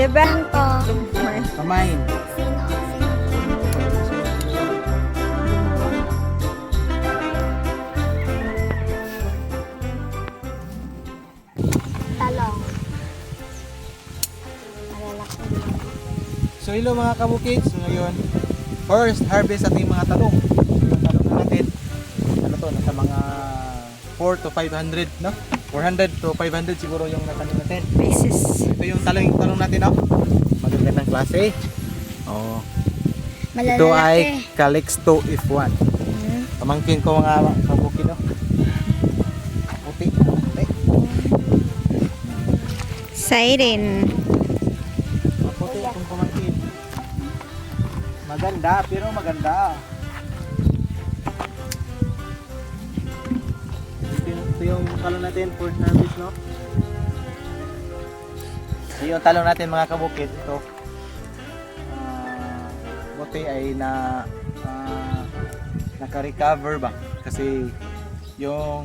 Diba? Po. Kamain. Sino? Sino? Talong. Malalaki. So hello mga kabukids, So, ngayon first harvest ating mga talong. Yung talong na natin, ano to, nasa mga 4 to 500, no? 400 to 500 siguro yung natanim natin. Basis. Ito yung talong, talong natin, no? Magagandang klase. Oh. Malalaki. Ito ay Calixto F1. Hmm. Pamangkin ko mga kabukid, no? Puti. Puti. Siren. Maputi itong pamangkin. Maganda, pero maganda. Ito yung, talong natin, for harvest, no? Ito yung talong natin mga kabukid. Ito. Ah, buti ay na ah, naka-recover ba? Kasi yung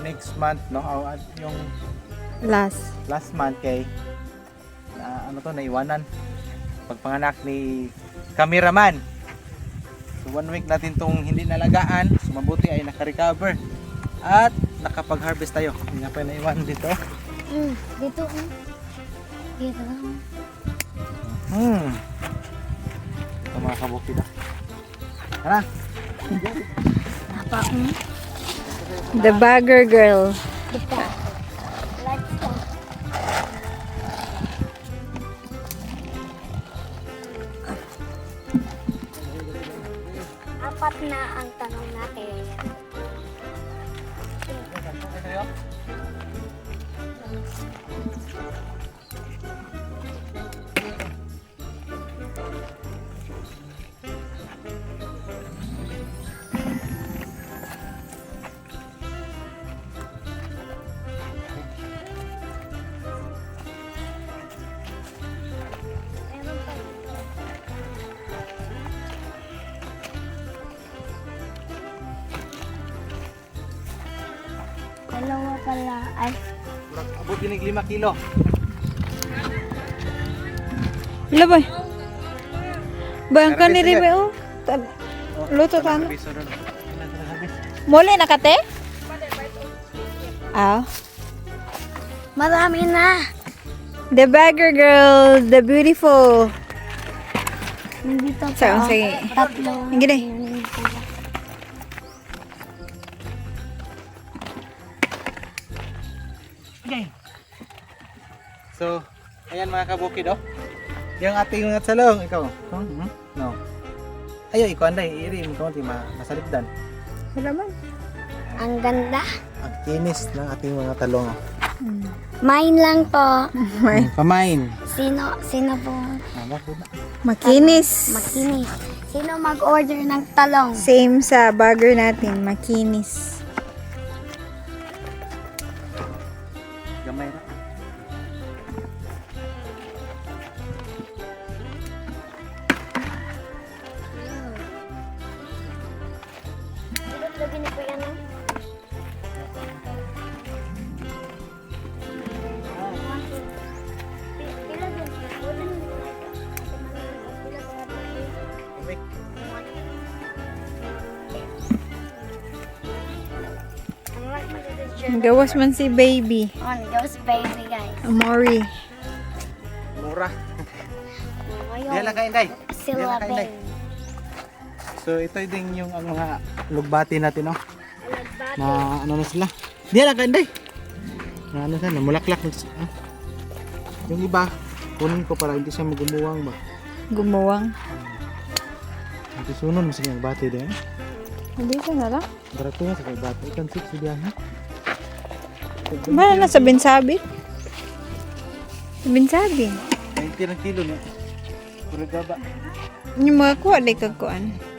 next month, no? o, at yung Last. last month kay na ano to naiwanan pagpanganak ni cameraman so one week natin tong hindi nalagaan so mabuti ay naka-recover at nakapag-harvest tayo hindi nga pa naiwan dito Mm, dito. mm. Dito lang. hmm ito mga kabukid ah tara Apa? Mm. The Bagger Girl. Dito. Let's go. Apat na ang tanong yun 5 kilo Hello, boy. Boy, ang Harvest kaniri, ulit. boy, oh. Luto ta ano? Muli na kate? Ah. marami na. The Bagger Girl, the beautiful. Nandito pa. Saan, oh. sige. Tatlo. Sige So, ayan mga kabukid, oh. Yung ating mga salong, ikaw. Mhm. No. Ayo, ikaw anday, iri mo kaunti ma masalipdan. Wala man. Ang ganda. Ang kinis ng ating mga talong. oh. Mine lang po. May. Pamain. Sino, sino po? Makinis. makinis? Sino mag-order ng talong? Same sa bagger natin, makinis. Ang like magdadadyan. Gawas man si baby. On goes baby guys. Amori. Mura. Diyan lang kain, day. sila baby. So, ito din yung ang mga lugbati natin, oh. Alagbati. Na ano na sila. Diyan lang kain, day. Na ano sana, mulaklak na sila. ah. Yung iba, kunin ko para hindi siya magumuwang ba. Gumuwang. Hindi sunon, masig ang bati din. Hindi siya na lang. Barato nga sa kay bati. Ikan six, yan, ha? Ba na sa binsabit? Sa binsabit. 90 ng kilo, no? Puro gaba. Yung mga kuha, di kagkuan.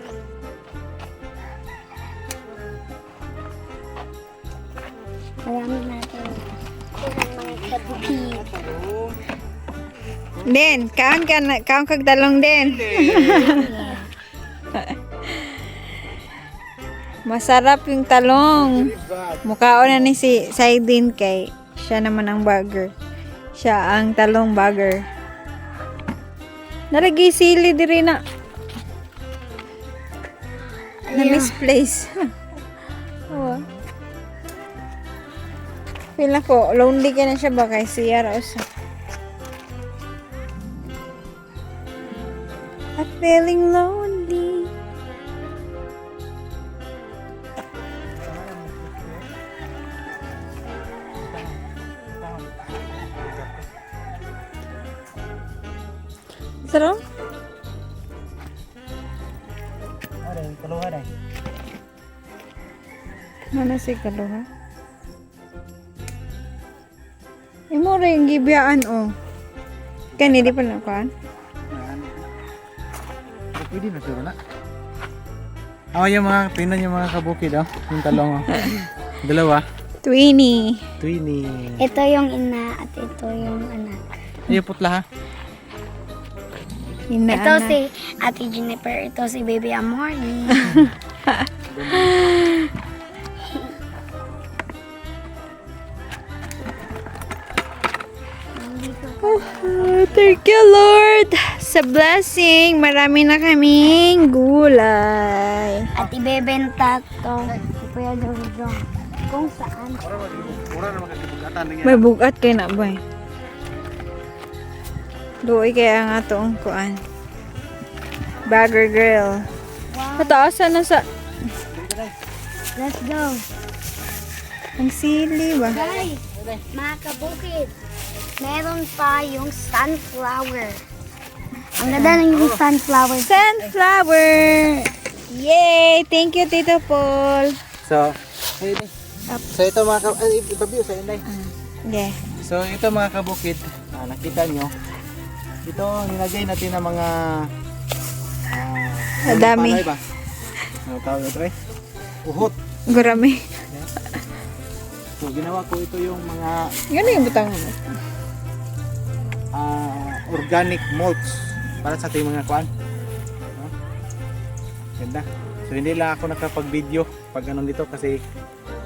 Marami natin. Den, kaon ka na, kaon kag dalong den. Masarap yung talong. Mukhaon na ni si Saidin kay siya naman ang bagger. Siya ang talong bagger. Nalagay sili diri na. Na misplace. oh. Pila ko, lonely ka na siya ba kay siya ra usa. I'm feeling lonely. Sarap? Aray, kaluha na. Mana si kaluha? Imo rin gibiyaan oh. Kani di pa na kuan? Pwede na siguro na. Oh, yung mga, tingnan yung mga kabukid, oh. Yung talong, oh. Dalawa. Twinny. Twinning. Ito yung ina at ito yung anak. Ay, putla, ha? Ina Ito ana. si Ate Jennifer. Ito si Baby Amori. Thank you Lord sa blessing. Marami na kaming gulay. At ibebenta to. Kuya Jojo. Kung saan. May bugat kay na ba? Doy kaya nga to ang kuan. Bagger girl. Wow. Na sa Let's go. ang sili ba? Guys, mga kabukid. Meron pa yung sunflower. Ang ganda ng yung sunflower. Sunflower! Yay! Thank you, Tito Paul. So, ayun eh. So, ito mga kabukid, ay, ibabiyo sa inday. Yeah. So, ito mga kabukid, ah, nakita nyo, ito nilagay natin ng mga ah, Ang dami. palay ba? Ano tawag ito eh? Uhot. Gurami. So, ginawa ko ito yung mga Yan yung butang mo. Ah, organic mulch para sa ating mga kuan. No? Ganda. So hindi lang ako nakapag-video pag ano dito kasi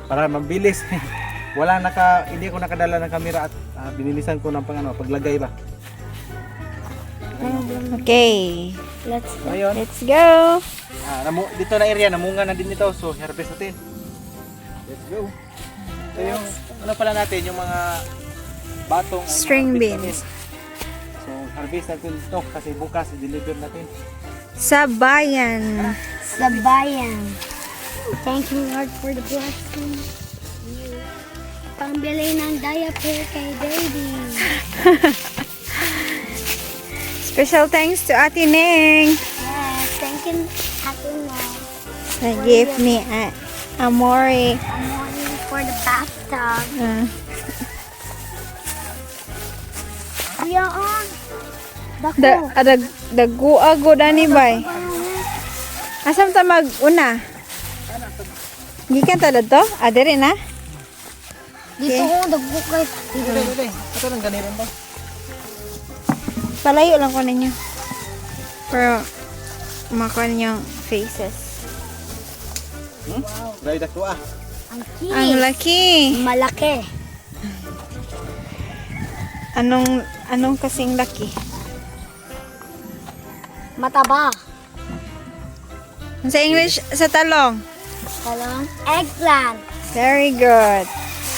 para mabilis. Wala naka hindi ako nakadala ng camera at ah, binilisan ko ng pang ano, paglagay ba. Okay. Let's So ayun, Let's go. ah, namu- dito na area namunga na din ito. So harvest natin. Let's go. So yung ano pala natin yung mga batong ano, String harvest beans. Harvest natin ito kasi bukas i-deliver natin. Sa bayan. sa bayan. Thank you Lord for the blessing. Pambili ng diaper kay baby. Special thanks to Ate Ning. Yes, thank you Ate Mo. Na gift ni uh, Amore. Wanting for the bathtub. Uh. Dako. Da, adag, daguago dani bay. Asam ta mag una? Gikan ta dito? Diri na? Dito ko, dagko kay. Dito, dito, dito. Ito lang ganiran ba? Palayo lang ko ninyo. Pero, makuha ninyong faces. Hmm? Dahil dako ah. Ang laki. Malaki. Anong, anong kasing laki? Mataba. Sa English, sa talong. Talong. Eggplant. Very good.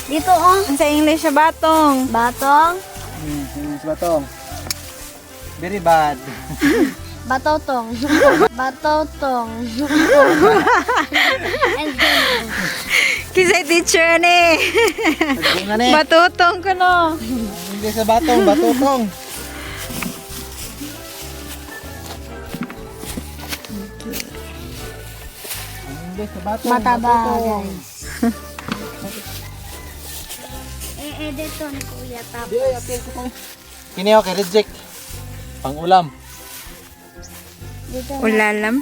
Dito oh. Sa English, sa batong. Batong. Hmm, sa batong. Very bad. Batotong. Batotong. And then, Kisay teacher ni. Batutong ko no. Hindi sa batong, batutong. Mataba guys. E-edit to ni Kuya Tap. Di ay, apil ko pa. Kini ako kay reject. Pang ulam. Dito na. Ulalam.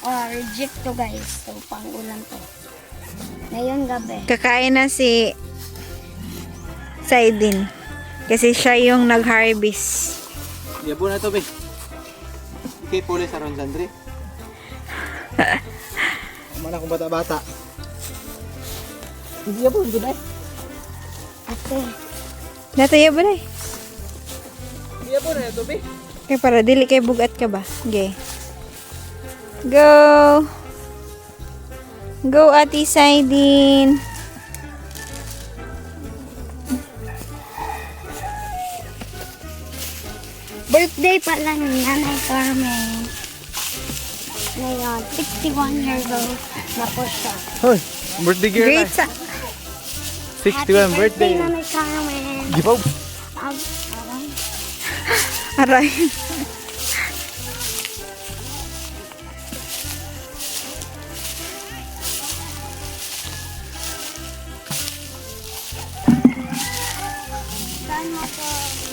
Oh, reject to guys. So, pang ulam to. Ngayon gabi. Kakain na si Saidin. Kasi siya yung nag-harvest. Yabo na to, be. Okay, pulis aron Sandri. Mana akong bata-bata. Hindi yabo, hindi na eh. Ate. Natuya ba na eh? Hindi yabo na ito. Kaya para dili kay bugat ka ba? Okay. Go! Go, Ate Saidin! Birthday pala ni Nanay Carmen. Ngayon, 61 years old na po siya. Hoy, birthday girl Great sa... 61 birthday. Nanay Carmen. Gipaw. Um, parang, Aray. saan mo to?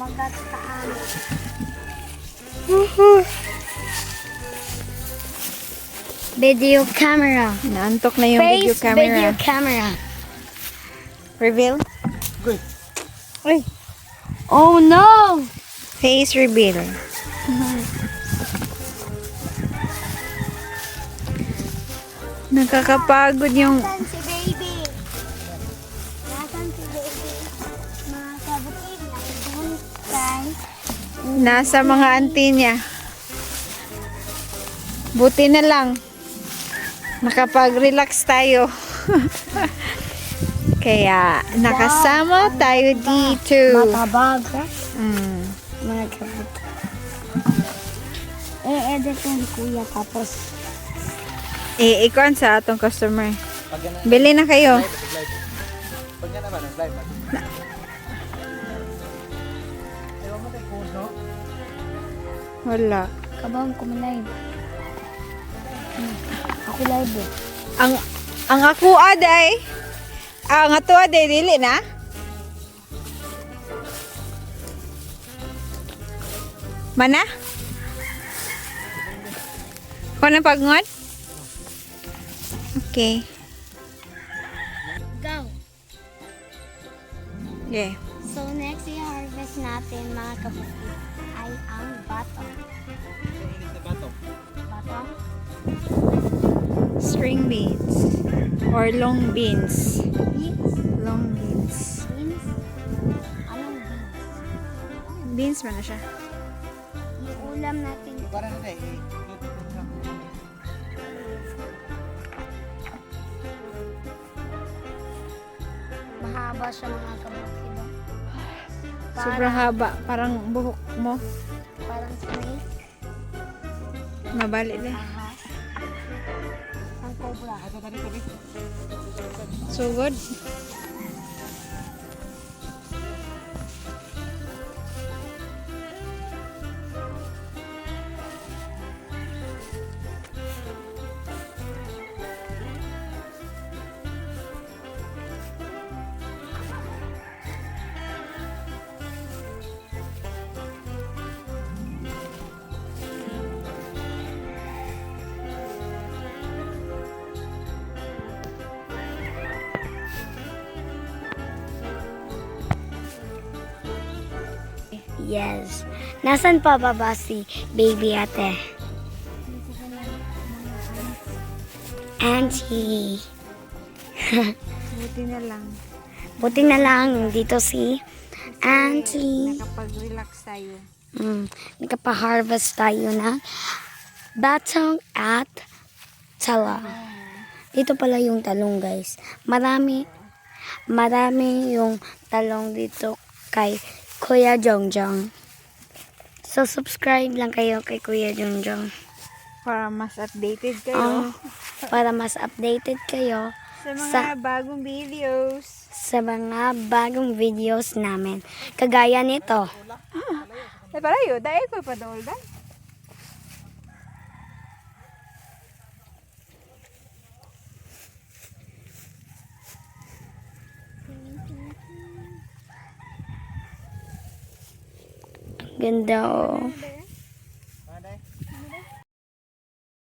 Kumagat sa amin. Video camera. Naantok na yung video Face camera. video camera. Reveal? Good. Uy. Oh no! Face reveal. Nakakapagod yung... Nasa mga auntie niya. Buti na lang. Nakapag-relax tayo. Kaya nakasama tayo dito. Matabag. Mm. Mga kabukid. E-edit ko ni kuya tapos Eh, ikuan sa atong customer. Bili na kayo. Pag yan naman, ang live. Wala. kabang ko live. Hmm. Ako live eh. Ang ang ako aday. Ang ato aday dili na. Mana? Ko na pagngon? Okay. Go! Okay. So next i-harvest natin mga kabukid ay ang bato. Bato? String beans or long beans. Beans? Long beans. Beans? Anong beans? Beans man na siya. Iulam natin. Para na eh. Mahaba siya mga kabukid. Para- Sobrang haba. Parang buhok mo. Parang snake. Mabali na. Ahas. Ang cobra. So good. Yes. Nasaan pa ba ba si baby ate? Auntie. Buti na lang. Buti na lang dito si Auntie. Nakapag-relax tayo. Mm, nagpa-harvest tayo ng batong at tala. Dito pala yung talong guys. Marami, marami yung talong dito kay Kuya Jongjong. So subscribe lang kayo kay Kuya Jongjong. Para mas updated kayo. Um, para mas updated kayo sa mga sa- bagong videos. sa mga bagong videos namin. Kagaya nito. Para yun. Dahil ko pa doon. dahil. Ganda oh.